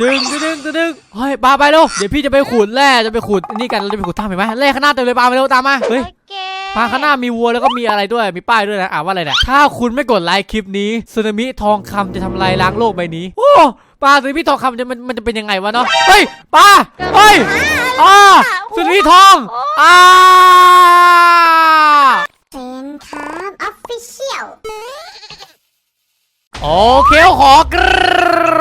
จึงดึงดึงดึงเฮ้ยปาไปเร็วเดี๋ยวพี่จะไปขุดแร่จะไปขุดนี่กันเราจะไปขุดถ้ำเห็นไหมแร่ข้างหน้าเต็มเลยปาไปเร็วตามมาเฮ้ยโอเคปาข้างหน้ามีวัวแล้วก็มีอะไรด้วยมีป้ายด้วยนะอ่านว่าอะไรเนี่ยถ้าคุณไม่กดไลค์คลิปนี้สึนามิทองคำจะทำลายล้างโลกใบนี้โอ้ปลาสึนามิทองคำจะมันมันจะเป็นยังไงวะเนาะเฮ้ยปลาเฮ้ยอ่าสึนามิทองอ่าเซนครับออฟฟิเชียล โอเคขอก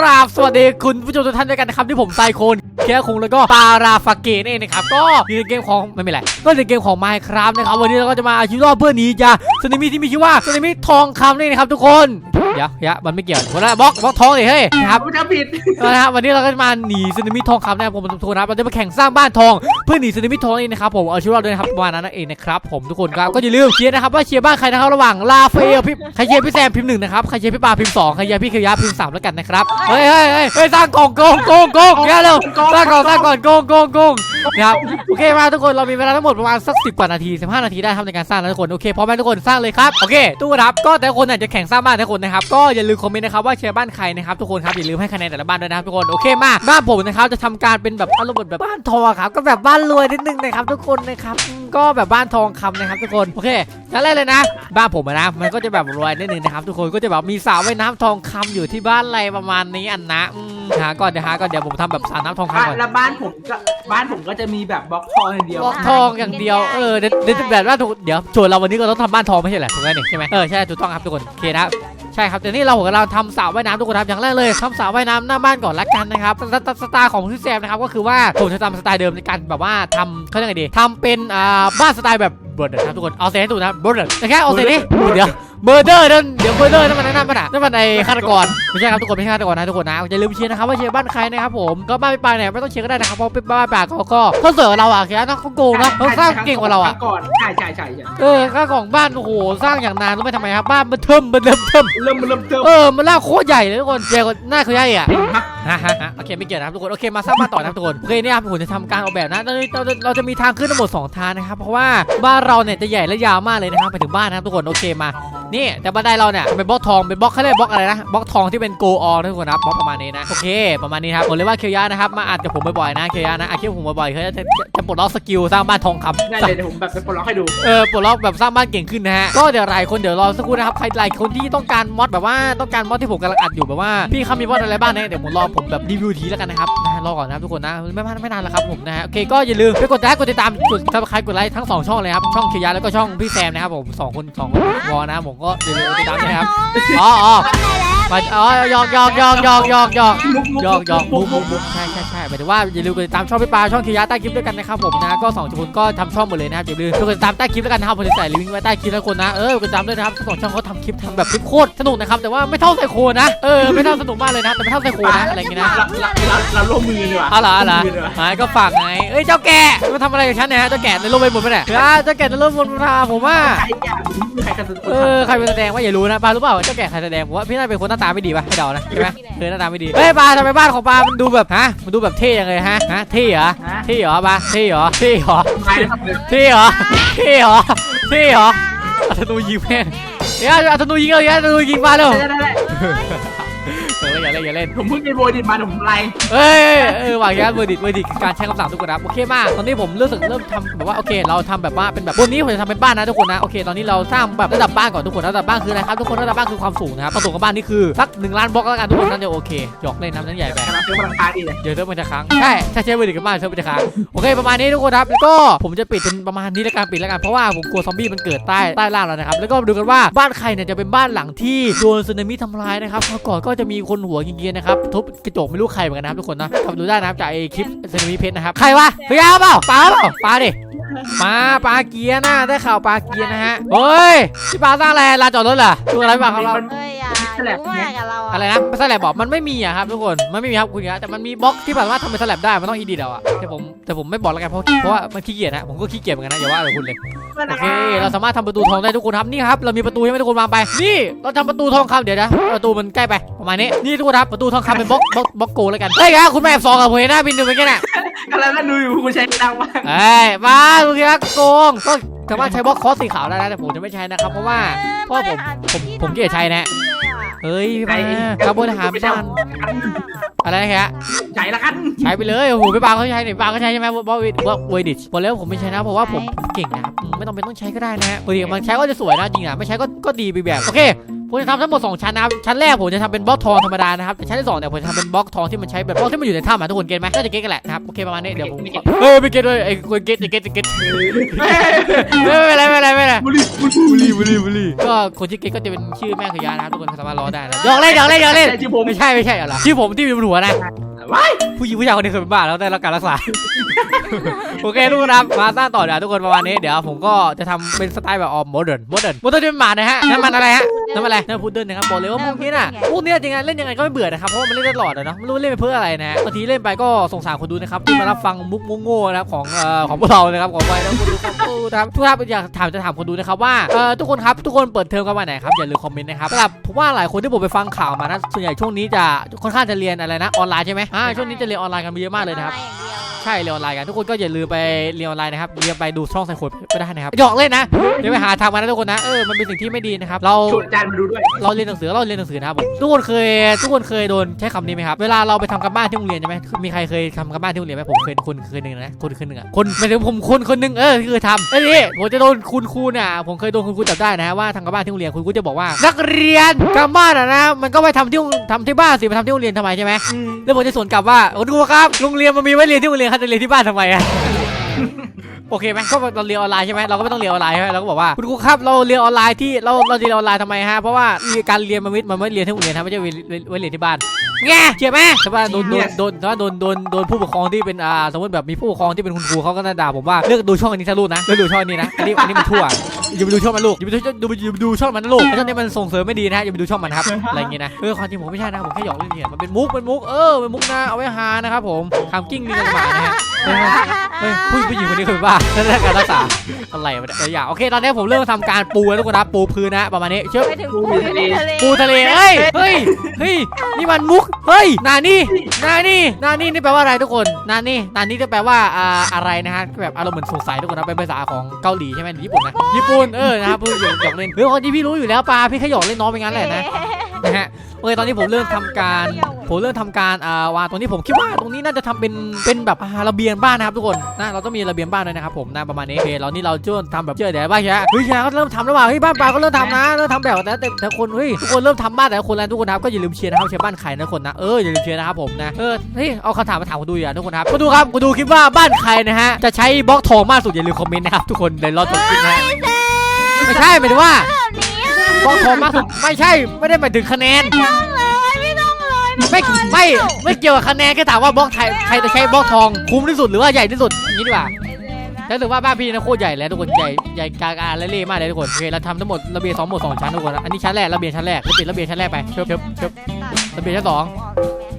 ราบสวัสดีคุณผู้ชมทุกท่านด้วยกันนะครับที่ผมไซโคนแค่คงแล้วก็ปาราฟาเกนเองนะครับก็อยู่ในเกมของไม่เป็นไรก็ในเกมของ Minecraft นะครับวันนี้เราก็จะมาอาชีวิตรอบเพื่อนี้จากสึนามิที่มีชื่อว่าสนิมิทองคำนี่นะครับทุกคน เดี๋ยวเดี๋ยวมันไม่เกี่ยววันละบล็อกบล็อกทองเลยเฮ้ยนะครับผมจะผิดนะครับวันนี้เราก็จะมาหนีสึนามิทองคำนะครับผมทุกคนนะครับเราจะมาแข่งสร้างบ้านทองเพื่อหนีสึนามิทองนี่นะครับผมเอาชีวิตรอดด้วยนะครับประมาณนั้นนั่นเองนะครับผมทุกคนครับก็อย่าลืมเชียร์นะครับว่าเชียร์บ้านใครนะครับระหว่างลาเฟลพี่ใครเชียร์พี่แซมพิมพ์หนึ่งนะครับใครเชียร์พี่ปาพิมพ์สองใครเชียร์พี่เคียร์พิมพ์สามแล้วกันนะครับเฮ้ยเฮ้ยเฮ้ยเฮ้ยสร้างกล่องโกงโกงโกงเดี๋ยวเร็วสร้างกล่องสร้างก่อนโกงโกงโกงนะครับโอเคมาทุกคนเรามีเวลาทั้งหมดประมาณสักสิบกว่านาทีสิบห้านาทีได้ครับในการสร้างนะทุกคนโอเคพร้อมไหมทุกคนสร้างเลยครับโอเคทุกคนครับก็แต่ละคนอาจจะแข่งสร้างบ้านทุกคนนะครับก็อย่าลืมคอมเมนต์นะครับว่าเชียร์บ้านใครนะครับทุกคนครับอย่าลืมให้คะแนนแต่ละบ้านด้วยนะครับทุกคนโอเคมาบ้านผมนะครับจะทำการเป็นแบบอารมณ์แบบบ้านทองครับก็แบบบ้านรวยนิดนึงนะครับทุกคนนะครับอืมก็แบบบ้านทองคำนะครับทุกคนโอเคงั้นแรกเลยนะ บ้านผมอะนะมันก็จะแบบรวยนิดนึงนะครับทุกคนก็จะแบบมีสระว่ายน้ำทองคำอยู่ที่บ้านอะไรประมาณนี้อันนะอืมหาก่อนเดี๋ยวหาก่อนเดี๋ยวผมทำแบบสระน้ำทองคำก่อนแล้วบ้านผมก็บ้านผมก็จะมีแบบบล็อกทองอย่างเดียวบล็อกทองอย่างเดียวเออเดี๋ยวเดี๋ยวจะแบบว่าถูกเดี๋ยวชวนเราวันนี้ก็ต้องทำบ้านทองไม่ใช่เหรอถูกไหมนี่ใช่ไหมเออใช่ถูกต้องครับทุกคนโอเคนะครับ ใช่ครับเดี๋ยวนี้เรากำลังทำสระว่ายน้ำทุกคนครับอย่างแรกเลยทำสระว่ายน้ำหน้าบ้านก่อนละกันนะครับสไตล์สไตล์ของพี่แซมนะครับก็คือว่าผมจะทำสไตล์เดิมในการแบบว่าทำเขาเรียกไงดีทำเป็นอ่าบ้านสไตล์แบบเบิร์ดนะครับทุกคนเอาเซนให้ถูกนะเบิร์ดแต่แค่เอาเซนนี่เดี๋ยวเบอร์เดอร์นั่นเดี๋ยวเบอร์เดอร์นั่นมันนั่นมันอะนั่นมันไอ้ฆาตกรไม่ใช่ครับทุกคนไม่ใช่ฆาตกรนะทุกคนนะอย่าลืมเชียร์นะครับว่าเชียร์บ้านใครนะครับผมก็บ้านพี่ปาเนี่ยไม่ต้องเชียร์ก็ได้นะครับเพราะเป็นบ้านปาเขาก็เขาเสือเราอะแค่นั้นเขาโกงนะเขาสร้างเก่งกว่าเราอะก่อนใช่ใช่ใช่ใช่เออค่าของบ้านโอ้โหสร้างอย่างนานรู้ไหมทำไมครับบ้านมันเทิมมันเริ่มเทิมเริ่มเริ่มเติมเออมันล่ากโคตรใหญ่เลยทุกคนใหญ่กว่าหน้าเขาใหญ่อะฮะฮะฮะฮะโอเคไม่เกี่ยวนะครับทุกคนโอเคมาสร้างบ้านต่อนะครับทุกคนโอเคเนี่ยครับผมจะทำการออกแบบนะเราเราเราจะมีทางขึ้นทั้งหมดสองทางนะครับเพราะว่าบ้านเราเนี่ยจะใหญ่และยาวมากเลยนะครับไปถึงบ้านนะครับทุกคนโอเคมา นี่แต่บันไดเราเนี่ยเป็นบล็อกทองเป็นบล็อกเขาเรียกบล็อกอะไรนะบล็อกทองที่เป็นโกออทุกคนนะครับบล็อกประมาณนี้นะโอเค ประมาณนี้ครับผมเลยว่าเคียวยะนะครับมาอัดกับผมบ่อยๆนะเคียวยะนะอัดคลิปผมบ่อยๆเขาจะจะจะปลดล็อกสกิลสร้างบ้านทองคำ ได้เลยเดี๋ยวผมแบบจะปลดล็อกให้ดู เออปลดล็อกแบบสร้างบ้านเก่งขึ้นนะฮะ ก็เดี๋ยวหลายคนเดี๋ยวรอสักครู่นะครับ ใครหลายคนที่ต้องการมอดแบบว่าต้องการมอดที่ผมกำลังอัดอยู่แบบว่าพี่เขามีมอดอะไรบ้างเนี่ยเดี๋ยวผมรอผมแบบรีวิวทีแล้วกันนะครับนะฮะรอก่อนนะครับทุกคนนะไม่ไม่ไม่นานแล้วครับผมนะฮะโอเคก็อย่าลืมไปกดไลค์กดติดตามกดซับสไครต์กดไลค์ทั้งสองช่องเลยครับช่องเคียร์แล้วก็ช่องพี่แซมนะครับผมสองคนสองคนวอนะผมก็อย่าลืมกดติดตามด้วยนะครับอ๋ออ๋อ ไปอ๋อยอกยอกยอกยอกยอกยอกมุกมุกยอกยอกมุกมุกมุกใช่ใช่ใช่หมายถึงว่าอย่าลืมกดติดตามช่องพี่ปาช่องคียาใต้คลิปด้วยกันนะครับผมนะก็สองคนก็ทำช่องหมดเลยนะครับอย่าลืมกดติดตามใต้คลิปแล้วกันนะครับผมจะใส่ลิงก์ไว้ใต้คลิปแล้วคนนะเออกดติดตามด้วยนะครับทั้งสองช่องเขาทำคลิปทำแบบคลิปโคตรสนุกนะครับแต่ว่าไม่เท่าไซโคนะเออไม่เท่าสนุกมากเลยนะแต่ไม่เท่าไซโคนะอะไรอย่างงี้นะเราเราเราร่วมมือดีกว่าอ๋อเหรอเหรอวมมืดีกว่าหายก็ฝากไงเอ้ยเจ้าแก่มาทำอะไรกับฉันเนี่ยฮะเจ้าแก่ในโลกใบหมดไปไหนเฮ้ยเจ้าแก่ในโลกบนพาผมว่าใครอยากใครกันสุดเออใครเป็นแสดงว่าอย่ารู้นะปารู้เปล่าว่าเจ้าแก่ใครแสดงผมว่าพี่น่าเป็นคนหน้าตาไม่ดีป่ะให้เดานะใช่ไหมเออหน้าตาไม่ดีเฮ้ยปาทำไมบ้านของปามันดูแบบฮะมันดูแบบเท่ยังไงฮะฮะเท่เหรอฮะเท่เหรอปาเท่เหรอเท่เหรอใครนะครับเท่เหรอเท่เหรอเท่เหรออัธนูยิงแม่งเฮ้ยอัธนูยิงเลยอัธนูยิงมาเร็วได้ได้ได้เอออย่าเล่นอย่าเล่นผมเพิ่งไปโบยดินมาเดี๋ยวผมไล่เอ้ยเออว่างยาเวอร์ดิตเวอร์ดิตคือการใช้คำสั่งทุกคนนะโอเคมากตอนนี้ผมเริ่มสึกเริ่มทำแบบว่าโอเคเราทำแบบว่าเป็นแบบบนนี้ผมจะทำเป็นบ้านนะทุกคนนะโอเคตอนนี้เราสร้างแบบระดับบ้านก่อนทุกคนระดับบ้านคืออะไรครับทุกคนระดับบ้านคือความสูงนะครับความสูงของบ้านนี่คือสักหนึ่งล้านบล็อกแล้วกันทุกคนนั่นเดียวโอเคหยอกเล่นน้ำนั้นใหญ่ไป กำลังซื้อพลังคาดีเลยเดี๋ยวเซิร์ฟมันจะค้างใช่ถ้าใช้เวอร์ดิตกับบ้านเซิร์ฟมันจะค้างโอเคประมาณนี้ทุกคนครับแล้วก็ผมจะปิดเป็นประมาณนี้แล้วกันปิดแล้วกันเพราะว่าผมกลัวซอมบี้มันเกิดใต้ใต้ล่างแล้วนะครับแล้วก็มาดูกันว่าบ้านใครเนี่ยจะเป็นบ้านหลังที่โดนสึนามิทำลายนะครับเมื่อก่อนก็จะมีคนหัวเกรียนๆนะครับทุบกระจกไม่รู้ใครเหมือนกันนะครับทุกคนนะทำดูได้นะครับจากไอ้คลิปสึนามิเพชรนะครับใครวะเฮ้ยเอาเปล่าปลาเปล่าปลาดิ มาปลาเกียร์นะได้ข่าวปลาเกียร์นะฮะเฮ้ยพี่ปลาสร้างอะไรลานจอดรถเหรอดูอะไรพี่ปลาของเราเอ้ยอย่ารู้มากกับเราอะไรนะไม่ใช่แหลบบอกมันไม่มีอะครับทุกคนมันไม่มีครับคุณยะแต่มันมีบล็อกที่แบบว่าทำเป็นสลับได้มันต้องอีดีเดาอะแต่ผมแต่ผมไม่บอกแล้วกันเพราะเพราะว่ามันขี้เกียจนะผมก็ขี้เกียจเหมือนกันนะอย่าว่าแต่คุณเลยโอเคเราสามารถทำประตูทองได้ทุกคนครับนี่ครับเรามีประตูให้ทุกคนวางไป นี่เราทำประตูทองคำเดี๋ยวนะประตูมันใกล้ไปประมาณนี้นี่ทุกคนครับประตูทองคำเป็นบล็อกบล็อกบล็อกโกแล้วกันเฮ้ยครับคุณแม่สองกับผมเห็นหน้าบินดูเป็นไงน่ะกำลังนั่งดูอยู่คุณใช้ดังมากเอ้ยมาดูสิครับโกงก็สามารถใช้บล็อกคอสสีขาวได้นะแต่ผมจะไม่ใช้นะครับเพราะว่าเพราะว่าผมผมผมเกลียดใช้นะ เฮ้ยพี่ปาครับบริหารบ้านอะไรนะฮะใช้ละกันใช้ไปเลยโอ้โหพี่ปาเขาใช้เนี่ยพี่ปาเขาใช้ใช่ไหมว่าวิว่าเวดิชบอกแล้วผมไม่ใช้นะเพราะว่าผมเก่งนะครับอืมไม่ต้องเป็นต้องใช้ก็ได้นะฮะบางทีมันใช้ก็จะสวยนะจริงอะไม่ใช้ก็ก็ดีไปแบบโอเค ผมจะทำทั้งหมด2ชั้นนะครับชั้นแรกผมจะทำเป็นบล็อกทองธรรมดานะครับแต่ชั้นที่สองเนี่ยผมจะทำเป็นบล็อกทองที่มันใช้แบบบล็อกที่มันอยู่ในถ้ำอะทุกคนเก็ตไหมน่าจะเก็ตกันแหละนะครับโอเคประมาณนี้เดี๋ยวผมขอเฮ้ยไม่เก็ตเลยไอ้คนเก็ตเก็ตเก็ตไม่เป็นไรไม่เป็นไรไม่เป็นไรบุหรี่บุหรี่บุรีบุรีบุรีก็คนที่เก็ตก็จะเป็นชื่อแม่ขยานะครับทุกคนสามารถรอได้นะหยอกเล่นหยอกเล่นหยอกเล่นใช่ที่ผมไม่ใช่ไม่ใช่อะไรชื่อผมที่มีบนหัวนะว้ายผู้หญิงผู้ชายคนนี้เคยเป็นบ้าแล้วได้รับการรักษา โอเคทุกคนครับมาสร้างต่อเดี๋ยวทุกคนประมาณนี้เดี๋ยวผมก็จะทำเป็นสไตล์แบบออมโมเดิร์นโมเดิร์นโมเดิร์นเป็นหมานะฮะน้ำมันอะไรฮะน้ำมันอะไรน้ำมันพุดเดิ้ลนะครับบอกเลยว่าพวกนี้น่ะพวกนี้จริงๆเล่นยังไงก็ไม่เบื่อนะครับเพราะว่ามันเล่นได้ตลอดอะเนาะไม่รู้เล่นไปเพื่ออะไรนะฮะบางทีเล่นไปก็สงสารคนดูนะครับที่มารับฟังมุกโง่ๆนะครับของเอ่อของพวกเรานะครับของไปแล้วคนดูครับทุกท่านทุกท่านอยากถามจะถามคนดูนะครับว่าเอ่อทุกคนครับทุกคนเปิดเทอมกันวันไหนครับอย่าลืมคอมเมนต์นะครับสำหรับผมว่าหลายคนที่ผมไปฟังข่าวมานะส่วนใหญ่ช่วงนี้จะค่อนข้างจะเรียนอะไรนะออนไลน์ใช่ไหมอ่าช่วงนี้จะเรียนออนไลน์กันเยอะมากเลยนะครับ ใช่เรียนออนไลน์กันทุกคนก็อย่าลืมไปเรียนออนไลน์นะครับเรียนไปดูช่องไซโคดก็ได้นะครับหยอกเล่นนะเดี๋ยวไปหาทำกันนะทุกคนนะเออมันเป็นสิ่งที่ไม่ดีนะครับเราชวนอาจารย์มาดูด้วย เราเรียนหนังสือเราเรียนหนังสือนะครับผมทุกคนเคย ทุกคนเคยโดนใช้คำนี้ไหมครับเวลาเราไปทำกันบ้านที่โรงเรียนใช่ไหมมีใครเคยทำกันบ้านที่โรงเรียนไหมผมเคยคนเคยหนึ่งนะคนคนหนึ่งอะคนไม่ถึงผมคนคนหนึ่งเออที่เคยทำไอ้นี่ผมจะโดนคุณครูเนี่ยผมเคยโดนคุณครูจับได้นะฮะว่าทำกันบ้านที่โรงเรียนคุณครูจะบอกว่า นักเรียนการบ้านอะนะมันก็ไปทำที่โรงทำที่บ้านสิไปทำที่โรงเรียนทำไมใช่ไหมแล้วผมจะสวนกลับว่าคุณครูครับโรงเรียนมันมีไว้เรียนที่โรงเรียนครับจะเรียนที่บ้านทำไมอะโอเคไหมก็เราเรียนออนไลน์ใช่ไหมเราก็ไม่ต้องเรียนออนไลน์ใช่ไหมเราก็บอกว่าคุณครูครับเราเรียนออนไลน์ที่เราเราเรียนออนไลน์ทำไมฮะเพราะว่าการเรียนมันไม่มันไม่เรียนที่โรงเรียนครับไม่ใช่ไว้ไว้เรียนที่บ้าน แง่เจ็บไหมแต่ว่าโดนโดนโดนแต่ว่าโดนโดนโดนผู้ปกครองที่เป็นอ่าสมมติแบบมีผู้ปกครองที่เป็นคุณครูเขาก็น่าด่าผมว่าเลือกดูช่องอันนี้ซะลูกนะเลือกดูช่องอันนี้นะอันนี้อันนี้มันทั่วอย่าไปดูช่องมันลูกอย่าไปดูดูดูดูช่องมันนะลูกช่องนี้มันส่งเสริมไม่ดีนะฮะอย่าไปดูช่องมันครับอะไรอย่างเงี้ยนะเออความจริงผมไม่ใช่นะผมแค่หยอกเล่นเนี่ยมันเป็นมุกเป็นมุกเออเป็นมุกนะเอาไว้ฮานะครับผมทำกิ้งลิงกันมานะฮะเฮ้ยเฮ้ยผู้ผู้หญิงคนนี้คือบ้านั่นคือการรักษาอะไรวะเนี่ยเอออย่าโอเค ตอนนี้ผมเริ่มทำการปูแล้วทุกคนนะปูพื้นนะประมาณนี้เชื่อไปถึงปูทะเลปูทะเลเฮ้ยเฮ้ยเฮ้ยนี่มันมุกเฮ้ยนานี่นานี่นานี่นี่แปลว่าอะไรทุกคนนานี่นานี่จะแปลว่าอ่าอะไรนะฮะแบบอารมณ์เหมือนสงสัยทุกคนนะเป็นภาษาของเกาหลีใช่ไหมหรือญี่ปุ่นนะญี่ปุ่นเออนะครับพูดหยอกหยอกเล่นเฮ้ยคนที่พี่รู้อยู่แล้วปลาพี่แค่หยอกเล่นน้องไปงั้นแหละนะ นะฮะโอเคตอนนี้ผมเริ่มทำการผมเริ่มทำการอ่าวางตรงนี้ผมคิดว่าตรงนี้น่าจะทำเป็นเป็นแบบาระเบียงบ้านนะครับทุกคนนะเราต้องมีระเบียงบ้านด้วยนะครับผมนะประมาณนี้โอเคเรานี่เราช่วยทำแบบเชื่อเดี๋ยวบ้านใช่ไหมเฮ้ยใช่ก็เริ่มทำแล้วว่ะเฮ้ยบ้านปลาก็เริ่มทำนะเริ่มทำแบบแต่แต่คนเฮ้ยทุกคนเริ่มทำบ้านแต่คนแล้วทุกคนครับก็อย่าลืมเชียร์นะครับเชียร์บ้านใครนะทุกคนนะเอออย่าลืมเชียร์นะครับผมนะเออเฮ้ยเอาคำถามมาถามคนดูอย่าทุกคนครับคนดูครับคนดูคิดว่าบ้านใครนะฮะจะใช้บล็อกทองมากสุดอย่าลืมคอมเมนต์นะครับทุกคนเดี๋ยวรอจบคลิปนะไม่ใช่หมายถึงว่า บล็อกทองมากสุดไม่ใช่ไม่ได้หมายถึงคะแนน ไม่ต้องเลยไม่ไม่ไม่เกี่ยวกับคะแนนแค่ถามว่าบล็อกไทยใครจะใช้บล็อกทองคุ้มที่สุดหรือว่าใหญ่ที่สุดอย่างนี้ดีกว่าถ้าถือว่าบ้านพี่นะโคตรใหญ่แล้วทุกคนใหญ่ใหญ่กลางอาและเล่มากเลยทุกคนโอเคเราทำทั้งหมดระเบียงสองหมดสองชั้นทุกคนนะอันนี้ชั้นแรกระเบียงชั้นแรกเราปิดระเบียงชั้นแรกไปเชิบเชิบเชิบระเบียงชั้นสอง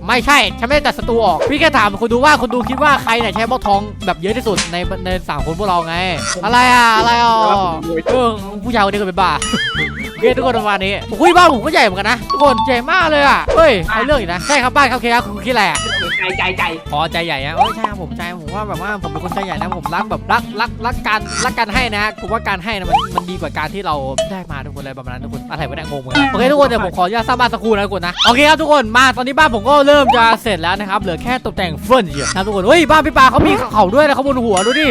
ไม่ใช่ฉันไม่ได้ตัดศัตรูออกพี่แค่ถามคนดูว่าคนดูคิดว่าใครเนี่ยใช้บล็อกทองแบบเยอะที่สุดในในสามคนพวกเราไง อะไรอะอะไรอะเออผู้ชายคนนี้ก็เป็นบ้าโอ เคทุกคนประมาณนี้โอ้ยบ้านผมก็ใหญ่เหมือนกันนะทุกคนใหญ่มากเลยอะเฮ้ยเอาเรื่องอีกนะใช่ครับบ้านเขาเคครับคุณคิดอะไรอะ ใจใจใจพอใจใหญ่อะเอ้ยใช่ครับผมใจผมว่าแบบว่าผมเป็นคนใจใหญ่นะผมรักแบบรักรักรักการรักการให้นะผมว่าการให้นะมันมันดีกว่าการที่เราได้มาทุกคนเลยประมาณนั้นทุกคนอะไรวะเนี่ยงงเหมือนกันโอเคทุกคนเดี๋ยวผมขออนุญาตสร้างบ้านสักครู่นะทุกคนนะโอเคครับทุกคนมาตอนนี้บ้านผมก็เริ่มจะเสร็จแล้วนะครับเหลือแค่ตกแต่งเฟิร์นเดียวนะทุกคนเฮ้ยบ้านพี่ปาเขามีเขาด้วยนะเขาบนหัวดูดิ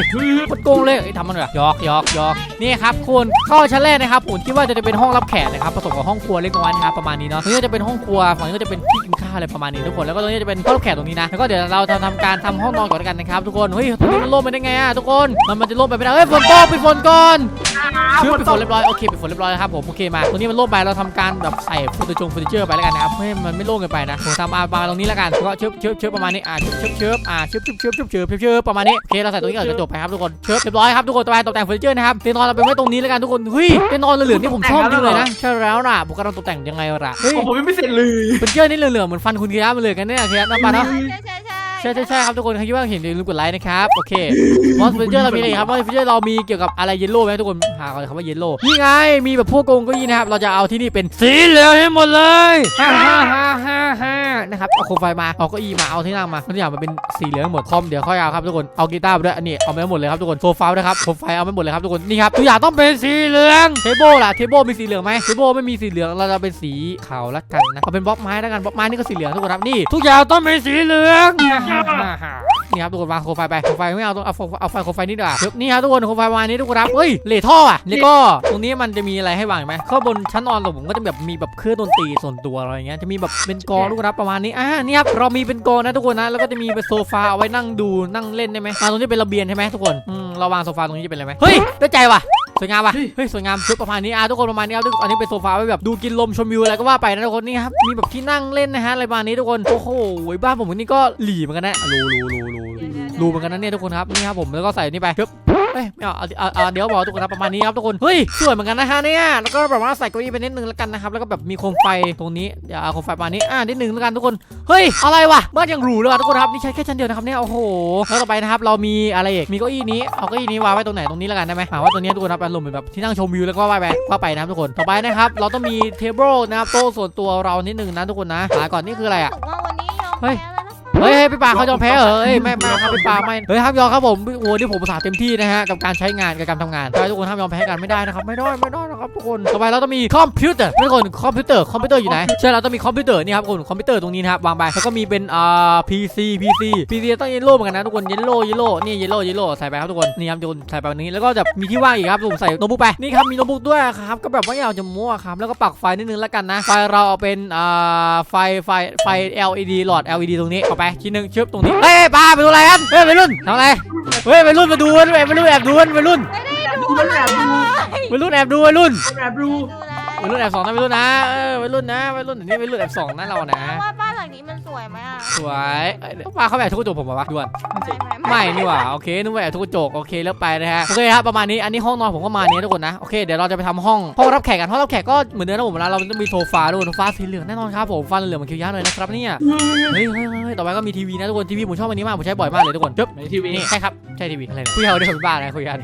มันโกงเลยเอ้ยทำมันเหรอยอกยอกยอกนี่ครับคุณเข้าชั้นแรกนะครับผมคิดว่าจะเป็นห้องรับแขกนะครับผสมกับห้องครัวเล็กน้อยนะครับประมาณนี้เนาะนี้จะเป็นห้องครัวฝั่งนี้ก็จะเป็นที่กินข้าวอะไรประมาณนี้ทุกคนแล้วก็ตรงนี้จะเป็นห้องรับแขกตรงนี้นะ แล้วก็เดี๋ยวเราจะทำการทำห้องนอนก่อนกันนะครับทุกคน เฮ้ยทำไมมันล่มไปได้ไงอะทุกคน มันมันจะล่มไปไม่ได้ เฮ้ยฝนตกปิดฝนก่อน ชื่อปิดฝนเรียบร้อยโอเคปิดฝนเรียบร้อยแล้วครับผมโอเคมาตรงนี้มันโล่งไปเราทำการแบบใส่เฟอร์นิเจอร์เฟอร์นิเจอร์ไปแล้วกันนะครับให้มันไม่โล่งเกินไปนะผมทำอาบาตรงนี้แล้วกันแล้วก็เชิบเชิบเชิบประมาณนี้อ่าเชิบเชิบเชิบอ่าเชิบเชิบเชิบเชิบเชิบเชิบเชิบประมาณนี้โอเคเราใส่ตรงนี้ก่อนจะจบไปครับทุกคนเชิบเรียบร้อยครับทุกคนต่อไปตกแต่งเฟอร์นิเจอร์นะครับเตียงนอนเราไปไว้ตรงนี้แล้วกันทุกคนเฮ้ยเตียงนอนเหลืองๆนี่ผมชอบจริงเลยนะใช่แล้วน่ะผมกำลังตกแต่งยังไงล่ะเฮ้ยผมยังไม่เสร็จเลยเฟอร์นิเจอร์นี่เหลืองๆเหมือนฟันคุณคีระมาเลยกันเนี่ยคีระน้ำปลาเนาะใช่ใช่ใช่ ใช่ใช่ใช่ครับทุกคนใครคิดว่าเห็นอย่าลืมกดไลค์นะครับโอเคมอสเฟอร์นิเจอร์เรามีอะไรอีกครับมอสเฟอร์นิเจอร์เรามีเกี่ยวกับอะไรเยลโล่ไหมทุกคนหาก่อนคำว่าเยลโล่นี่ไงมีแบบพวกโกงเก็ยี่นะครับเราจะเอาที่นี่เป็นสีเหลืองให้หมดเลยฮ่าฮ่าฮ่าฮ่าฮ่านะครับเอาโคมไฟมาเอาเก้าอี้มาเอาที่นั่งมาทุกอย่างมันเป็นสีเหลืองหมดคอมเดี๋ยวค่อยเอาครับทุกคนเอากีตาร์ไปด้วยอันนี้เอาไปหมดเลยครับทุกคนโซฟาด้วยครับโคมไฟเอาไปหมดเลยครับทุกคนนี่ครับทุกอย่างต้องเป็นสีเหลืองเทเบิลล่ะเทเบิลมีสีเหลืองไหมเทเบิลไม่มีสีเหลืองเราจะเป็นสีขาวละกันนะเอาเป็นบล็อกไม้ละกันบล็อกไม้นี่ก็สีเหลืองทุกคนครับนี่ทุกอย่างต้องเป็นสีเหลือง哈哈哈 นี่ครับทุกคนวางโคมไฟไปโคมไฟไม่เอาต้องเอาโฟเอาไฟโคมไฟนี่ดีกว่าปึ๊บนี่ครับทุกคนโคมไฟวางนี้ทุกคนครับเฮ้ยเหล่ท่ออะแล้วก็ตรงนี้มันจะมีอะไรให้วางอีกไหมข้างบนชั้นนอนของผมก็จะแบบมีแบบเครื่องดนตรีส่วนตัวอะไรอย่างเงี้ยจะมีแบบเป็นกองทุกคนครับประมาณนี้อ่านี่ครับเรามีเป็นกองนะทุกคนนะแล้วก็จะมีเป็นโซฟาเอาไว้นั่งดูนั่งเล่นได้ไหมอ่าตรงนี้เป็นระเบียงใช่ไหมทุกคนอืมเราวางโซฟาตรงนี้จะเป็นอะไรไหมเฮ้ยได้ใจว่ะสวยงามว่ะ เฮ้ย สวยงามชุดประมาณนี้อะทุกคนประมาณนี้ครับทุกอันนี้เป็นโซฟาไว้แบบดูกินลมชมวิวอะไรก็ว่าไปนะทุกคนนี่ครับ มีแบบที่นั่งเล่นนะฮะอะไรประมาณนี้ทุกคน โอ้โหบ้านผมนี่ก็หลีเหมือนกันนะรูรูรูรู รูเหมือนกันนะเนี่ยทุกคนครับนี่ครับผมแล้วก็ใส่นี่ไปปึ๊บเอ้ยไม่เอาเอาเอาเอาเดี๋ยวบอกทุกคนครับประมาณนี้ครับทุกคนเฮ้ยสวยเหมือนกันนะฮะเนี่ยแล้วก็แบบว่าใส่เก้าอี้ไปนิดนึงแล้วกันนะครับแล้วก็แบบมีโคมไฟตรงนี้เดี๋ยวเอาโคมไฟประมาณนี้อ่านิดนึงแล้วกันทุกคนเฮ้ยอะไรวะบ้านยังหรูเลยว่ะทุกคนครับนี่ใช้แค่ชั้นเดียวนะครับเนี่ยโอ้โหแล้วต่อไปนะครับเรามีอะไรอีกมีเก้าอี้นี้เอาเก้าอี้นี้วางไว้ตรงไหนตรงนี้แล้วกันได้ไหมหาว่าตรงนี้ทุกคนครับอารมณ์เหมือนแบบที่นั่งชมวิวแล้วก็ว่าไปว่าไปนะครับทุกคนต่อไปนะครับเราต้องมีเทเบิลนะครับโต๊ะส่วนตัวเรานิดนึงนะทุกคนนะหาก่อนนี่คืออะไรอะบอกว่าวันนี้ยอมเฮ้แพ้ยแล้วนะคะ เฮ้ยพี่ปาเขายอมแพ้เหรอเฮ้ยไม่ไม่ครับพี่ปาไม่เฮ้ยห้ามยอมครับผมโอ้โหนี่ผมภาษาเต็มที่นะฮะกับการใช้งานกับการทำงานใช่ทุกคนห้ามยอมแพ้กันไม่ได้นะครับไม่ได้ไม่ได้นะครับทุกคนต่อไปเราต้องมีคอมพิวเตอร์ทุกคนคอมพิวเตอร์คอมพิวเตอร์อยู่ไหนใช่เราต้องมีคอมพิวเตอร์นี่ครับทุกคนคอมพิวเตอร์ตรงนี้นะครับวางไปแล้วก็มีเป็นอ่า PC PC PC ต้องเยลโล่เหมือนกันนะทุกคนเยลโล่เยลโล่นี่เยลโล่เยลโล่ใส่ไปครับทุกคนนี่ครับทุกคนใส่ไปแบบนี้แล้วก็จะมีที่ว่างอีกครับผมใส่โน้ตบุ๊กไปนี่ครับมีโน้ตบุ๊กด้วยครับก็แบบว่าอยากจะมั่วครับแล้วก็ปักไฟนิดนึงแล้วกันนะไฟเราเอาเป็นอ่าไฟไฟไฟ LED หลอด LED ตรงนี้เอาไปชิ้นหนึ่งชึบตรงนี้เฮ้ยปาไปดูอะไรกันเฮ้ยไปรุ่นทำอะไรเฮ้ยไปรุ่นมาดูกันไปรุ่นแอบดูกันไปรุ่นดูมันแบบดูไปรุ่นแอบดูไปรุ่นแบบดู ดูนะไปรุ่นแอบสองนะไปรุ่นนะเออไปรุ่นนะไปรุ่นอันนี้ไปรุ่นแอบสองนะเรานะ ว่าบ้านหลังนี้มันสวยไหมอะสวยเอ้ยปาเขาแอบทุกกระจกผมปะวะด่วนไม่ไม่นี่หว่าโอเคนึกว่าแอบทุกกระจกโอเคแล้วไปนะฮะโอเคครับประมาณนี้อันนี้ห้องนอนผมก็มาเนี้ยทุกคนนะโอเคเดี๋ยวเราจะไปทำห้องห้องรับแขกกันห้องรับแขกก็เหมือนเดิมนะผมนะเราต้องมีโซฟาด้วยโซฟาสีเหลืองแน่นอนครับผมฟ้าเหลืองเหมือนคิวยะเลยนะครับเนี่ยเฮ้ยเฮ้ยเฮ้ยต่อไปก็มีทีวีนะทุกคนทีวีผมชอบอันนี้มากผมใช้บ่อยมากเลยทุกคนจึ๊บในทีวี นี่ใช่ครับ ใช่ทีวีอะไรเนี่ยคุยเอาได้คนบ้านะคุยกัน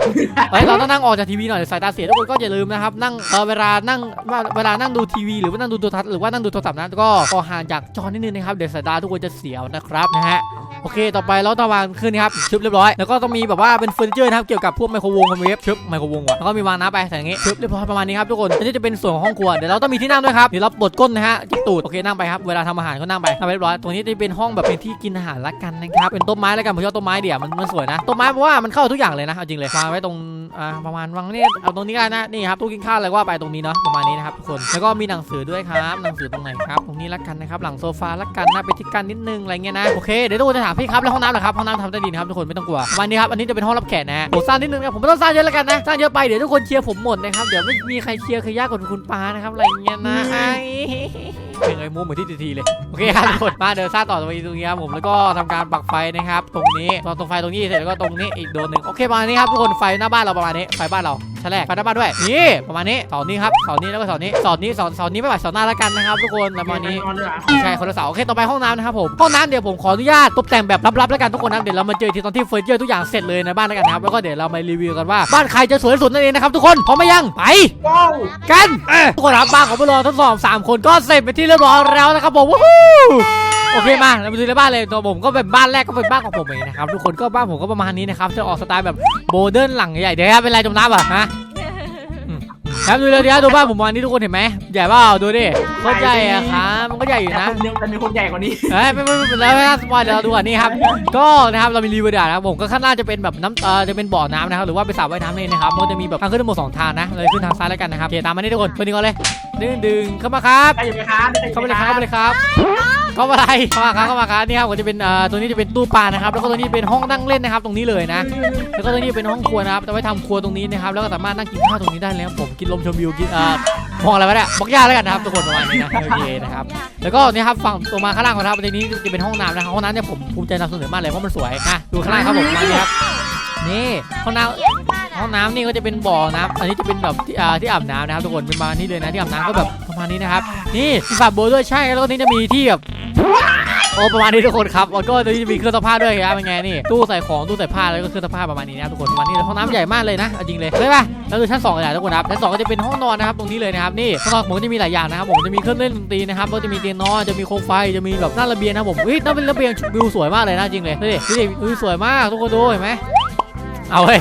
เฮ้ยเราต้องนั่งออกจากทีวีหน่อยเดี๋ยวสายตาเสียทุกคนก็อย่าลืมนะครับนั่งเออเวลานั่งว่าเวลานั่งดูทีวีหรือว่านั่งดูโทรทัศน์หรือว่านั่งดูโทรศัพท์นะก็ขอห่างจากจอนิดนึงนะครับเดี๋ยวสายตาทุกคนจะเสียวนะครับนะฮะโอเค ต่อไปเราต้องวางขึ้นนะครับชึบเรียบร้อย แล้วก็ต้องมีแบบว่าเป็นเฟอร์นิเจอร์นะครับ เกี่ยวกับพวกไมโครวงไมโครเวฟชึบไมโครวงว่ะแล้วก็มีวางน้ำไปใส่อย่างงี้ชึบเรียบร้อยประมาณนี้ครับทุกคน อันนี้จะเป็นส่วนของห้องครัว เดี๋ยวเราต้องมีที่นั่งด้วยครับ เดี๋ยวเราปลดก้นนะฮะจิกตูด โอเค นั่งไปครับ เวลาทำอาหารก็นั่งไปนั่งไปเรียบร้อย ตรงนี้จะเป็นห้องแบบเป็นที่กินอาหารละกันนะครับ เป็นต้นไม้ละกัน ผมชอบต้นไม้เดี๋ยวมันมันสวยนะ ต้นไม้เพราะว่ามันเข้าทุกอย่างเลยนะ เอาจริงเลยวางไว้ตรงอ่าประมาณวางนี่เอาตรงนี้กันนะ นี่ครับตู้กินข้าวอะไรก็ว่าไปตรงนี้เนาะประมาณนี้นะครับทุกคนแล้วก็มีหนังสือด้วยครับหนังสือตรงไหนครับตรงนี้ละกันนะครับหลังโซฟาละกันนะไปที่กันนิดนึงอะไรเงี้ยนะโอเคเดี๋ยวทุกคนจะถามพี่ครับแล้วห้องน้ำเหรอครับห้องน้ำทำได้ดีนะครับทุกคนไม่ต้องกลัวประมาณนี้ครับอันนี้จะเป็นห้องรับแขกนะฮะผมสร้างนิดนึงนะผมไม่ต้องสร้างเยอะแล้วกันนะสร้างเยอะไปเดี๋ยวทุกคนเชียร์ผมหมดนะครับเดี๋ยวไม่มีใครเชียร์ใครยากกว่าคุณปานะครับอะไรเงี้ยนะไอ้เป็นไงมูเหมือนที่ทีเลยโอเคครับทุกคนมาเดี๋ยวสร้างต่อตรงนี้ตรงนี้ครับผมแล้วก็ทำการปักไฟนะครับ ตรงนี้ตรงตรงไฟตรงนี้เสร็จแล้วก็ตรงนี้อีกโดนหนึ่งโอเคประมาณนี้ครับทุกคนไฟหน้าบ้านเราประมาณนี้ไฟบ้านเรา ชั้นแรกไฟหน้าบ้านด้วยนี่ประมาณนี้เสานี้ครับเสานี้แล้วก็เสานี้เสานี้เสาเสานี้ไม่ไหวเสาหน้าแล้วกันนะครับทุกคนประมาณนี้นอนด้วยอะใช่คนละเสาโอเคต่อไปห้องน้ำนะครับผมห้องน้ำเดี๋ยวผมขออนุญาตตกแต่งแบบลับๆแล้วกันทุกคนนะเดี๋ยวเรามาเจอทีตอนที่เฟอร์นิเจอร์ทุกอย่างเสร็จเลยในบ้านแล้วกันนะครับแล้วก็เดี๋ยวเรามารีวิวกันว่าบ้านใครจะสวยที่สุดนั่นเองนะครับทุกคนพร้อมไหมยังไปว้าวกันเอ้ยทุกคนครับบ้านของพวกเราทั้งสองสามคนก็เสร็จไปนที่เรียบร้อยแล้วนะครับผมวู้ฮู้โอเคมาเราไปดูในบ้านเลยตัวผมก็เป็นบ้านแรกก็เป็นบ้านของผมเองนะครับทุกคนก็บ้านผมก็ประมาณนี้นะครับจะออกสไตล์แบบโมเดิร์นหลังใหญ่เดี๋ยวครับเป็นไรจมน้ำอะฮะ ครับดูเลยดิครับดูบ้านผมวันนี้ทุกคนเห็นไหมใหญ่เปล่าดูดิโคตรใหญ่อะครับมันก็ใหญ่อยู่แต่นะคนนึงแต่มีคนใหญ่กว่านี้เอ้ยไม่ไม่ไม่เป็นแล้วนะสปอยเดี๋ยวเราดูก่อนนี่ครับก็นะครับเรามีรีวิวด่านะครับผมก็ข้างหน้าจะเป็นแบบน้ำเอ่อจะเป็นบ่อน้ำนะครับหรือว่าเป็นสระว่ายน้ำนี่นะครับมันจะมีแบบทางขึ้นทั้งหมดสองทางนะเลยขึ้นทางซ้ายแล้วกันนะครับโอเคตามมานี่ทุกคนไปดึงก่อนเลยดึงดึงเข้ามาครับใครอยู่ไหมครับเข้ามาเลยครับเข้ามาเลยครับ เข้ามาอะไรเข้ามาครับเข้ามาครับนี่ครับก็จะเป็นเอ่อตัวนี้จะเป็นตู้ปลานะครับ แล้วก็ตัวนี้เป็นห้องนั่งเล่นนะครับ ตรงนี้เลยนะ แล้วก็ตัวนี้เป็นห้องครัวนะครับจะไว้ทำครัวตรงนี้นะครับ แล้วก็สามารถนั่งกินข้าวตรงนี้ได้แล้วผมกินลมชมวิวกินเอ่อมองอะไรวะเนี่ยบอกยาแล้วกันนะครับทุกคนประมาณนี้นะโอเคนะครับ แล้วก็นี่ครับฝั่งตรงมาข้างล่างของเราประเด็นนี้จะเป็นห้องน้ำนะครับห้องน้ำเนี่ยผมภูมิใจนำเสนอมากเลยเพราะมันสวยอะดูข้างล่างครับผมมานี่ครับนี่ห้องน้ำ ห้องน้ำนี่ก็จะเป็นบ่อน้ำอันนี้จะเป็นแบบที่อ่าที่อาบน้ำนะครับทุกคนเป็นมานี่เลยนะที่อาบน้ำก็แบบประมาณนี้นะครับ นี่มีฝาโบว์ด้วยใช่แล้วก็นี่จะมีที่แบบ โอ้ประมาณนี้ทุกคนครับแล้วก็จะมีเครื่องซักผ้าด้วยครับเป็นไงนี่ตู้ใส่ของตู้ใส่ผ้าแล้วก็เครื่องซักผ้าประมาณนี้นะทุกคนประมาณนี้ห้องน้ำใหญ่มากเลยนะจริงเลยใช่ปะแล้วดูชั้นสองเลยนะทุกคนครับชั้นสองก็จะเป็นห้องนอนนะครับตรงนี้เลยนะครับนี่ห้องนอนผมจะมีหลายอย่างนะครับผมจะมีเครื่องเล่นดนตรีนะครับก็จะมีเตียงนอนจะมีโคมไฟจะมีแบบหน้าระเบียงนะผมเฮ้ยน้าเป็นระเบียงวิวสวยมากเลยนะจริงเลยดูดิดูดิวิวสวยมากทุกคนดูเห็นไหมเอาเฮ้ย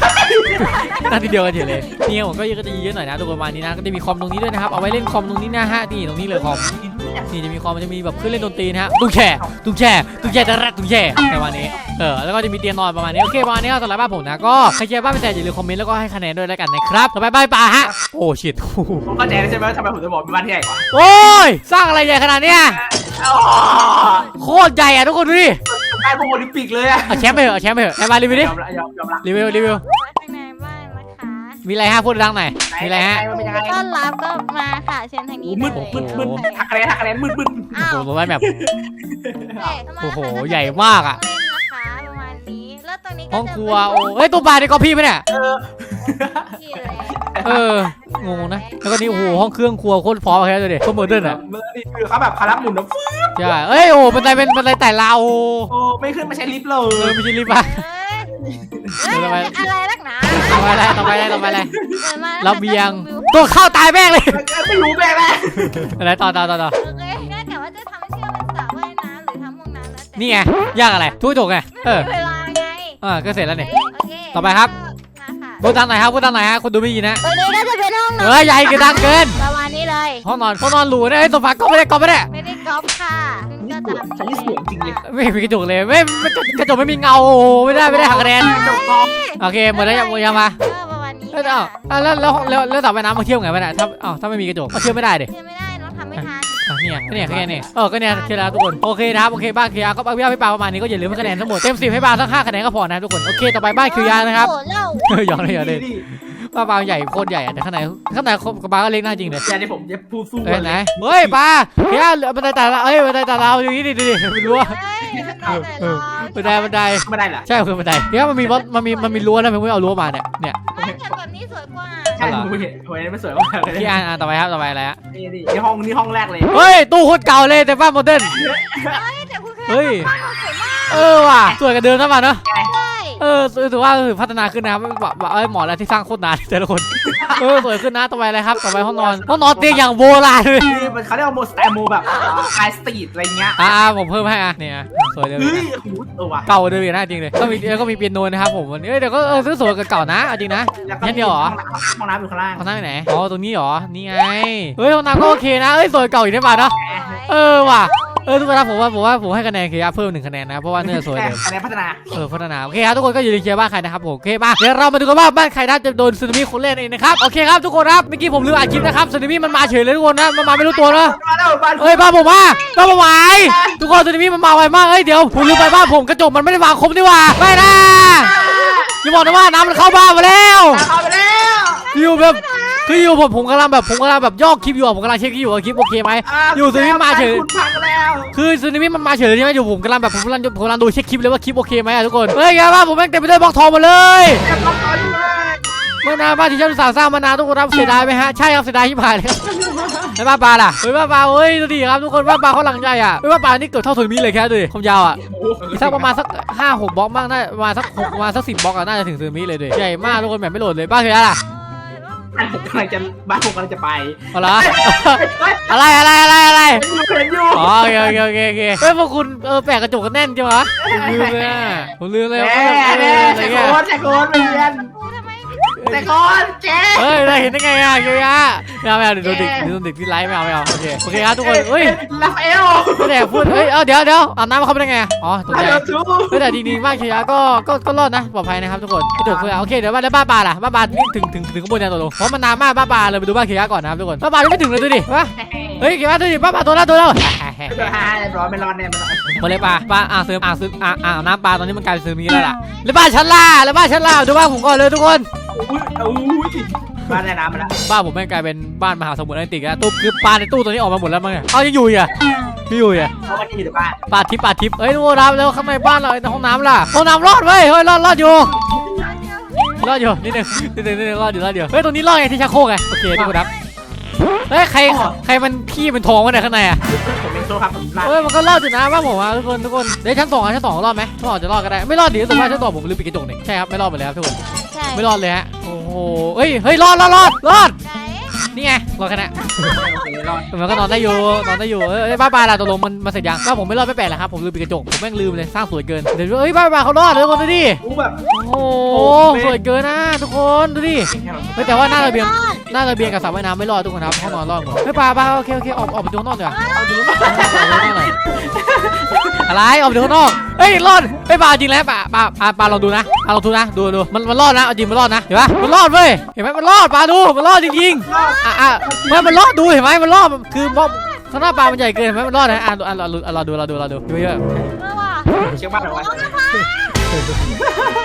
นั่งทีเดียวกันเฉยเลยเนี่ยผมก็ก็จะเยอะหน่อยนะทุกคนประมาณนี้นะก็จะมีคอมตรงนี้ด้วยนะครับเอาไว้เล่นคอมตรงนี้นะฮะนี่ตรงนี้เลยคอม นี่จะมีความมันจะมีแบบเครื่องเล่นดนตรีนะฮะตุ้งแช่ตุ้งแช่ตุ้งแช่ตะระตุ้งแช่ในวันนี้เออแล้วก็จะมีเตียงนอนประมาณนี้โอเคประมาณนี้ก็สำหรับบ้านผมนะก็ใครเชียร์บ้านเป็นแต่อย่าลืมคอมเมนต์แล้วก็ให้คะแนนด้วยแล้วกันนะครับต่อไปบ้านป่าฮะโอ้ชิตผมเข้าใจแล้วใช่ไหมว่าทำไมผมจะบอกเป็นบ้านที่ใหญ่กว่าโอ้ยสร้างอะไรใหญ่ขนาดเนี้ยอ๋อโคตรใหญ่อะทุกคนดูดิบ้านพวกโอลิมปิกเลยอะเอาแชมป์ไปเถอะเอาแชมป์ไปเถอะไหนมารีวิวดิยอมละยอมยอมละรีวิวรีวิว มีอะไรฮะพูดดังหน่อยมีอะไรฮะ มันเป็นยังไงต้อนรับก็มาค่ะเชิญทางนี้มืดเลยมืดมืดหักคะแนนหักคะแนนมืดมืดอ้าวโอ้โหไว้แบบเอ๊ะเข้ามาโอ้โหค่ะใหญ่มากอะเล่นนะคะประมาณนี้แล้วตรงนี้ก็ห้องจะครัวโอ้เฮ้ยตัวปลาในกอพี่ไหมเนี่ยเออที่เลย เอองงนะแล้วก็นี่โอ้โหห้องเครื่องครัวโคตรพร้อมแค่เลยดิโคตรโมเดิร์นอะเมื่อนี่คือเขาแบบคารับหมุนแล้วฟึ๊บใช่เอ้ยโอ้โหบันไดเป็นบันไดไต่ราวโอ้โอ้ไม่ขึ้นไม่ใช่ลิฟต์เลเออยไม่ใช่รีบมาเอ้ยเดี๋ยวทำไมอะไรนักหนาต่อไปอะไรต่อไปอะไรต่อไปอะไรเดินมาระเบียงตัวเข้าตายแม่งเลยไม่รู้แม่แม่อะไรต่อต่อต่อต่อโอเคงั้นแต่ว่าจะทำเชื่อมเป็นสระว่ายน้ำหรือทำห้องน้ำแล้วแต่นี่ไงยากอะไรทุกจกไงเออมีเวลาไงเออก็เสร็จแล้วนี่โอเคต่อไปครับ มาค่ะพูดดังหน่อยครับพูดดังหน่อยฮะคนดูไม่ยินนะตรงนี้ก็จะเป็นห้องนเออนอใหญ่เกินดังเกินประมาณนี้เลย ห้องนอนห้องนอนหรูนะไอ้ยโซฟาก็ไม่ได้ก็ไม่ได้ไม่ได้ก๊อปค่ะนี่ก็ สวยตามฉันนี่สวยจริงเลยไม่มีกระจกเลยไม่กระจกไม่มีเงาไม่ได้ไม่ได้หักคะแนนโอเคหมดแล้วยังยังมาก็ประมาณนี้แล้วค่ะอ้าวแล้วแล้วแล้วแล้วสระว่ายน้ำมาเที่ยวไงวะเนี่ยถ้าอ้าวถ้าไม่มีกระจกก็เที่ยวไม่ได้ดิเชื่อไม่ได้น้องทำไม่ทัน เนี่ยก็เนี่ยแค่นี้เออก็เนี่ยเคลียร์แล้วทุกคน โอเคนะครับ โอเค บ้านเคลียร์ก็พี่พี่ปาประมาณนี้ก็อย่าลืมให้คะแนนทั้งหมด เต็มสิบให้ปาสักห้าคะแนนก็พอนะทุกคน โอเค ต่อไปบ้านเคลียร์นะครับยหยอกเลยหยอกเลย นี่บ้านปาใหญ่โคตรใหญ่อะแต่ข้างในข้างในกับปาก็เล็กน่าจริงเลยอย่าที่ผมจะพูดสู้เอ้ยไหนเฮ้ยปาเคลียร์บันไดแต่ละเอ้ยบันไดแต่ละเอาอย่างนี้ดิดิดิไม่รู้ว่าเฮ้ยมันไหนเอแต่อเราบันไดบันไดไม่ได้เหรอใช่คือบันไดเคลียร์มันมีรถมันมีมันมีรั้วนะเพิ่งไม่เอารั้วมาเนี่ยเนี่ยบ้านฉันแบบนี้สวยกว่าใช่ผมเห็นผมเห็นไม่สวยมากเลยที่อ่านอ่านต่อไปครับต่อไปอะไรฮะนี่นี่นี่ห้องนี่ห้องแรกเลยเฮ้ยตู้โคตรเก่าเลยแต่บ้านโมเดิร์นเฮ้ยแต่คุณเคยเฮ้ยบ้านเราสวยมากเออว่ะสวยกันเดิมนะมาเนาะใช่ เออถือว่าพัฒนาขึ้นนะครับแบบเอ้ยหมอแล้วที่สร้างโคตรนานแต่ละคน เออสวยขึ้นนะต่อไปอะไรครับต่อไปห้องนอนห้องนอนเตียงอย่างโบราณเลยนี่มันเขาเรียกว่าโมสไตล์โมแบบไอสตรีทอะไรเงี้ยอ่าผมเพิ่มให้อะเนี่ยสวยเลยเฮ้ยโอ้โหเออว่ะเก่าเดิมอีกนะจริงเลยก็มีแล้วก็มีเปียโนนะครับผมวันนี้เอ้ยเดี๋ยวก็เออซื้อสวยกับเก่านะเอาจริงนะแล้วก็งั้นเดี๋ยวเหรอห้องน้ำอยู่ข้างล่างห้องน้ำอยู่ไหนอ๋อตรงนี้เหรอนี่ไงเฮ้ยห้องน้ำก็โอเคนะเอ้ยสวยเก่าอีกได้ป่ะเนาะเออว่ะเออทุกคนครับผมว่าผมว่าผมให้คะแนนเคียร์เพิ่มหนึ่งคะแนนนะเพราะว่าเนื้อสวยแต่เดิมคะแนนพัฒนาเออพัฒนาโอเคครับทุกคนก็อย่าลืมเชียร์บ้านใครนะครับผมโอเคมาเดี๋ยวเรามาดูกันว่าบ้านใครน่าจะโดนสึนามิคนเล่นเองนะครับโอเคครับทุกคนครับเมื่อกี้ผมลืมอัดคลิปนะครับสึนามิมันมาเฉยเลยทุกคนนะมันมาไม่รู้ตัวนะมาแล้วบ้านเอ้ยบ้านผมมาบ้านผมหายทุกคนสึนามิมันมาไวมากเอ้ยเดี๋ยวผมลืมไปบ้านผมกระจกมันไม่ได้วางครบนี่หว่าไม่นะอย่าบอกนะว่าน้ำมันเข้าบ้านมาแล้วเข้าไปแล้วอยู่แบบคืออยู่ผมผมกำลังแบบผมกำลังแบบย่อคลิปอยู่อะผมกำลังเช็คคลิปอยู่ว่าคลิปโอเคไหมอยู่สึนามิมาเฉยคุณพังแล้วคือสึนามิมันมาเฉยใช่ไหมอยู่ผมกำลังแบบผมกำลังผมกำลังดูเช็คคลิปเลยว่าคลิปโอเคไหมอะทุกคนเฮ้ยไงบ้านผมแม่งเต็มไปด้วยบล็อกทองหมดเลยแอบล็อกก่อน เลยเมื่อนานบ้านที่ฉันอุตสาห์สร้างมานานทุกคนรับเสียดายไหมฮะใช่ครับเสียดายที่ผ่านเลยแล้วบ้านปลาล่ะเฮ้ยบ้านปลาเฮ้ยดูดิครับทุกคนบ้านปลาเขาหลังใหญ่อะเฮ้ยบ้านปลานี่เกือบเท่าสึนามิเลยแค่ดูดิความยาวอะอีกสักประมาณสักห้าหกบล็อกมากน่าประมาณสักหกประมาณสักสิบบล็อกอะน่าจะถึงสึนามิเลยดิใหญ่มากทุกคนแบบไม่โหลดเลยบ้านเคยล่ะบ้านผมกำลังจะบ้านผมกำลังจะไปเอาละอะไรอะไรอะไรอะไรเห็นอยู่อ๋อโอเคโอเคโอเคโอเคเฮ้ยพวกคุณเออแปะกระจกกันแน่นจังวะผมลืมเลยอะผมลืมเลยแหว่าม่แบบเอแหม่ออะไรแต่เงี้ยโคนแต่โคนเรียนโอ้ทำไม แต่โคนเจ๊ เฮ้ยได้เห็นได้ไงอะเกียร์ไม่เอาไม่เอาเดี๋ยวโดนเด็กเดี๋ยวโดนเด็กที่ไลฟ์ไม่เอาไม่เอาโอเคโอเคครับทุกคนเฮ้ยลาฟาเอลไม่ได้พูดเฮ้ยเอาเดี๋ยวเดี๋ยวอาบน้ำเข้าไปได้ไงอะอ๋อตกใจลาทูเฮ้ยแต่ดีๆมากเคียร์ก็ก็ก็รอดนะปลอดภัยนะครับทุกคนกระจกเพื่อโอเคเดี๋ยวบ้านแล้วบ้านปลาล่ะบ้านปลานี่ถึงถึงถึงข้างบนยังตกลงเพราะมันนานมากบ้านปลาเลยไปดูบ้านเคียร์ก่อนนะครับทุกคนบ้านปลายังไม่ถึงเลยดูดิวะเฮ้ยเคียร์ดูดิบ้านปลาตัวแล้วตัวแล้วเดี๋ยวหาร้อนไม่ร้อนเนี่ยมันร้อนมาเลยปลาปลาอ่างเสริมอ่างซึมอ่างอ่างน้ำปลาตอนนี้มันกลายเป็นซึมนี้แล้วล่ะแล้วบ้านชั้นล่าแล้วบ้านชั้นล่าดูบ้านผมก่อนเลยทุกคน อุ้ยอุ้ยบ้านในน้ำมาแล้วบ้านผมแม่งกลายเป็นบ้านมหาสมุทรแอตแลนติกแล้วตู้คือปลาในตู้ตัวนี้ออกมาหมดแล้วมั้งเนี่ยเอายังอยู่อีกอะยังอยู่อีกอะเพราะว่าที่อยู่บ้านปลาทิพย์ปลาทิพย์เอ้ยทุกคนครับแล้วข้างในบ้านเราในห้องน้ำล่ะห้องน้ำรอดเว้ยเฮ้ยรอดรอดอยู่รอดอยู่นิดนึงนิดนึงนิดนึงรอดอยู่รอดอยู่เฮ้ยตรงนี้รอดไงที่ชักโครกไงโอเคทุกคนครับเฮ้ยใครใครมันขี้เป็นทองวะเนี่ยข้างในอะผมเองโทษครับผมลาเอ้ยมันก็รอดอยู่นะบ้านผมอะทุกคนทุกคนเดี๋ยวชั้นสองอะชั้นสองรอดไหมชั้นสองจะรอดก็ได้ไม่รอดดีสุดว่าชั้นสองผมลืมปิดกระจกนี่ใช่ครับไม่รอดไปแล้วทุกคน ใช่ ไม่รอดเลยฮะ โอ้โหเฮ้ย เฮ้ย รอดรอดรอดรอดไห นนี่ไงรอดแค่นั้นโอเครอดมันก็นอนได้อยู่นอนได้อยู่เอ้ยเอ้ยบ้าปลาล่ะตกลงมันมันเสร็จยังบ้าผมไม่รอดไม่แปลกแล้วครับผมลืมปิดกระจกผมแม่งลืมเลยสร้างสวยเกินเดี๋ยวเอ้ยบ้าปลาเขารอดเลยทุกคนดูดิกูแบบโอ้โหสวยเกินนะทุกคนดูดิเฮ้ยแต่ว่าหน้าระเบียงรอดหน้าระเบียงกับสระว่ายน้ำไม่รอดทุกคนครับห้องนอนรอดหมดเฮ้ยปลาปลาโอเคโอเคออกออกไปดูข้างนอกดีกว่าเอาดูออกไปดูข้างนอกหน่อยอะไรออกไปดูข้างนอกเฮ้ยรอดเฮ้ยปลาจริงแล้วปลาปลาปลาปลาลองดูนะปลาลองดูนะดูดูมันมันรอดนะเอาจริงมันรอดนะเห็นปะมันรอดเว้ยเห็นไหมมันรอดปลาดูมันรอดจริงๆอะอะไม่มันรอดดูเห็นไหมมันรอดคือมองข้างหน้าปลามันใหญ่เกินเห็นไหมมันรอดนะอะอะเราเราดูเราดูเราดูดูเยอะเออว่ะเชื่อบ้านเอาไว้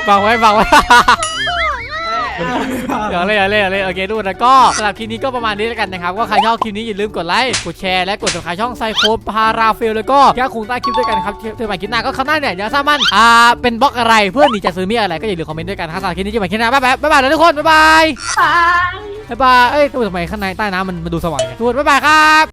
บังไว้บังไว้ อย่าเลยอย่าเลยอย่าเลยโอเคทุกคนแล้วก็สำหรับคลิปนี้ก็ประมาณนี้แล้วกันนะครับก็ใครชอบคลิปนี้อย่าลืมกดไลค์กดแชร์และกด subscribe ช่องไซโคพาราเฟลแล้วก็แก้คงใต้คลิปด้วยกันนะครับเจอกันใหม่คลิปหน้าก็ข้างหน้าเนี่ยอย่าทราบมันอ่าเป็นบล็อกอะไรเพื่อนหนีจากซื้อมีอะไรก็อย่าลืมคอมเมนต์ด้วยกันนะครับสำหรับคลิปนี้เจอกันใหม่คลิปหน้าบ๊ายบายบ๊ายบายเลยทุกคนบ๊ายบาย บ๊ายบายเอ้ยทำไมข้างในใต้น้ำมันมันดูสว่างเนี่ยทุกคนบ๊ายบายครับ